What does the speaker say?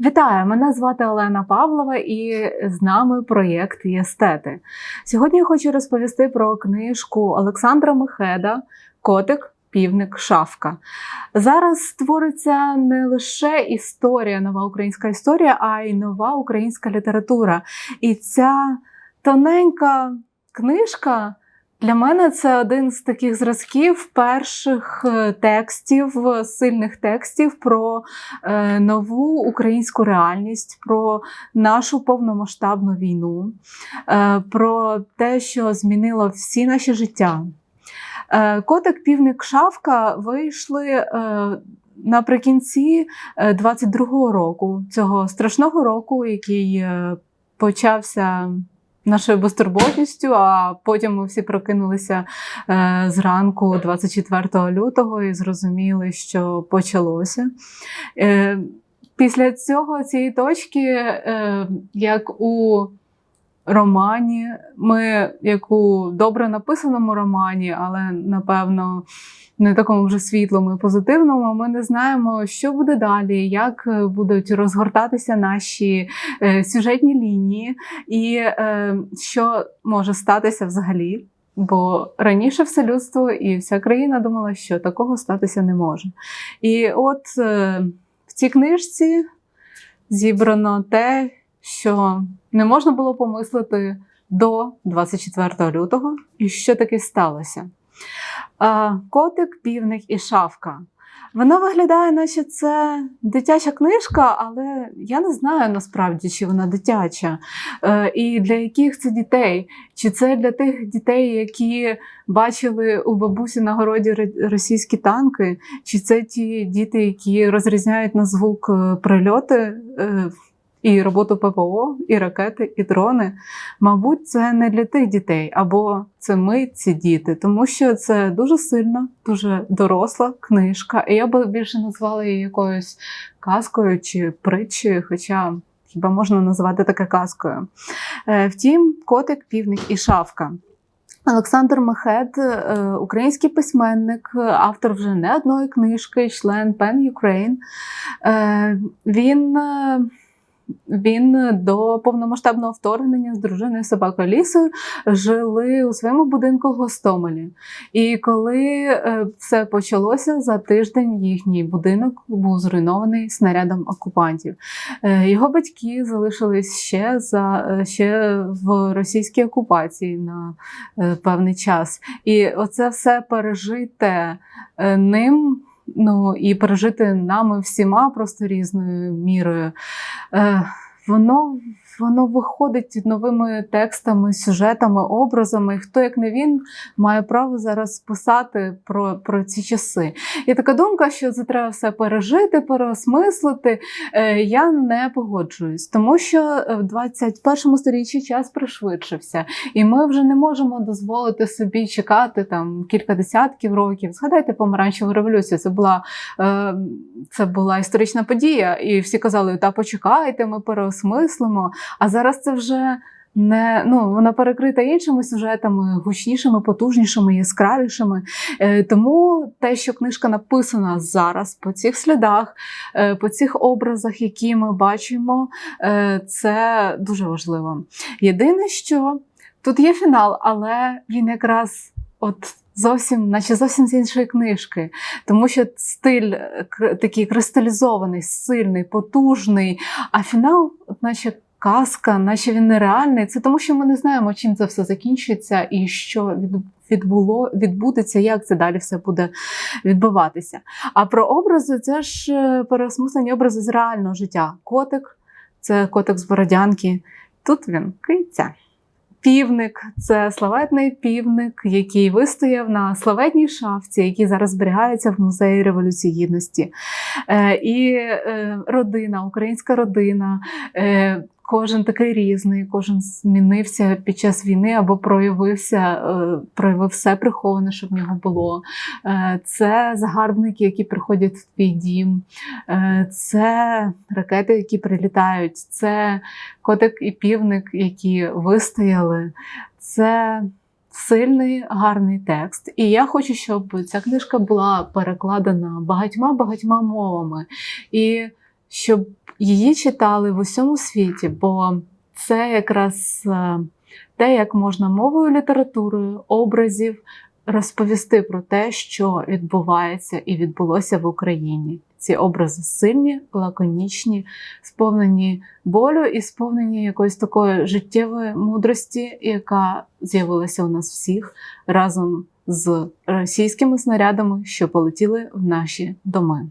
Вітаю! Мене звати Олена Павлова і з нами проєкт Єстети. Сьогодні я хочу розповісти про книжку Олександра Мехеда Котик. Півник Шавка. Зараз створиться не лише історія, нова українська історія, а й нова українська література. І ця тоненька книжка для мене це один з таких зразків перших е, текстів, сильних текстів про е, нову українську реальність, про нашу повномасштабну війну, е, про те, що змінило всі наші життя. Е, Котик, півник, шавка вийшли. Е, Наприкінці 22-го року, цього страшного року, який е, почався нашою безтурботністю, а потім ми всі прокинулися е, зранку 24 лютого і зрозуміли, що почалося. Е, Після цього цієї точки, е, як у романі, ми, як у добре написаному романі, але напевно не такому вже світлому і позитивному, ми не знаємо, що буде далі, як е, будуть розгортатися наші е, сюжетні лінії, і е, що може статися взагалі. Бо раніше все людство і вся країна думала, що такого статися не може. І от в цій книжці зібрано те, що не можна було помислити до 24 лютого, і що таки сталося. Котик, півник і шавка. Вона виглядає, наче це дитяча книжка, але я не знаю насправді, чи вона дитяча, е, і для яких це дітей. Чи це для тих дітей, які бачили у бабусі на городі російські танки, чи це ті діти, які розрізняють на звук е, прильоти е, і роботу ППО, і ракети, і дрони. Мабуть, це не для тих дітей, або це ми, ці діти, тому що це дуже сильна, дуже доросла книжка. І я би більше назвала її якоюсь казкою чи притчею, хоча. Хіба можна назвати таке казкою? Е, втім, котик, півник і шавка. Олександр Мехед, е, український письменник, автор вже не одної книжки, член Ukraine. Е, він він до повномасштабного вторгнення з дружиною собакою лісою жили у своєму будинку в Гостомелі. І коли е, все почалося за тиждень, їхній будинок був зруйнований снарядом окупантів. Е, його батьки залишились ще за е, ще в російській окупації на певний час. І оце все пережите ним ну і пережити нами всіма просто різною мірою. Е, Воно воно виходить новими текстами, сюжетами, образами. І хто, як не він, має право зараз писати про про ці часи. І така думка, що це треба все пережити, переосмислити. Е, я не погоджуюсь, тому що в 21 сторіччі час пришвидшився, і ми вже не можемо дозволити собі чекати там кілька десятків років. Згадайте помаранчеву революцію. Це була е, це була історична подія, і всі казали: та почекайте, ми переосмислимо. А зараз це вже не ну вона перекрита іншими сюжетами, гучнішими, потужнішими, яскравішими. Е, Тому те, що книжка написана зараз по цих слідах, е, по цих образах, які ми бачимо, е, це дуже важливо. Єдине, що тут є фінал, але він якраз от. Зовсім, наче зовсім з іншої книжки, тому що стиль такий кристалізований, сильний, потужний, а фінал, наче казка, наче він нереальний. Це тому, що ми не знаємо, чим це все закінчиться і що відбуло, відбудеться, як це далі все буде відбуватися. А про образи це ж е, переосмислені образи з реального життя. Котик це котик з Бородянки. Тут він киця. Півник це славетний півник, який вистояв на славетній шафці, який зараз зберігається в музеї Революції Гідності. Е, І е, родина, українська родина. Е, Кожен такий різний, кожен змінився під час війни або проявився, е, проявив все приховане, що в нього було. Е, це загарбники, які приходять в твій дім, е, це ракети, які прилітають, це котик і півник, які вистояли. Це сильний, гарний текст. І я хочу, щоб ця книжка була перекладена багатьма-багатьма мовами. І щоб її читали в усьому світі, бо це якраз е, те, як можна мовою літературою, образів розповісти про те, що відбувається і відбулося в Україні. Ці образи сильні, лаконічні, сповнені болю і сповнені якоїсь такої життєвої мудрості, яка з'явилася у нас всіх разом з російськими снарядами, що полетіли в наші доми.